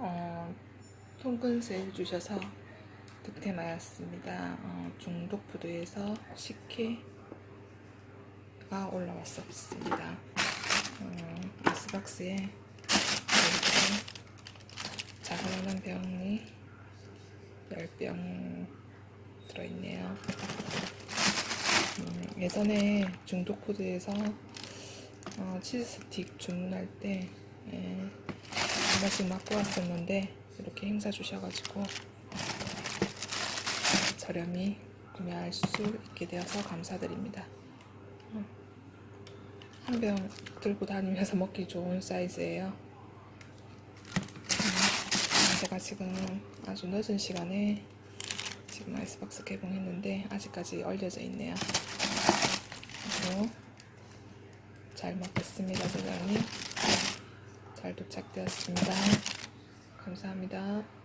어, 통근세 주셔서 득템하였습니다. 어, 중독푸드에서 식혜가 올라왔었습니다. 어, 아이스박스에 이렇게 자그마한 병이 10병 들어있네요. 음, 예전에 중독푸드에서 어, 치즈 스틱 주문할 때 예, 하나씩 갖고 왔었는데 이렇게 행사 주셔가지고 저렴히 구매할 수 있게 되어서 감사드립니다. 한 병 들고 다니면서 먹기 좋은 사이즈예요. 음, 제가 지금 아주 늦은 시간에 지금 아이스박스 개봉했는데 아직까지 얼려져 있네요. 잘 먹겠습니다, 사장님. 잘 도착되었습니다. 감사합니다.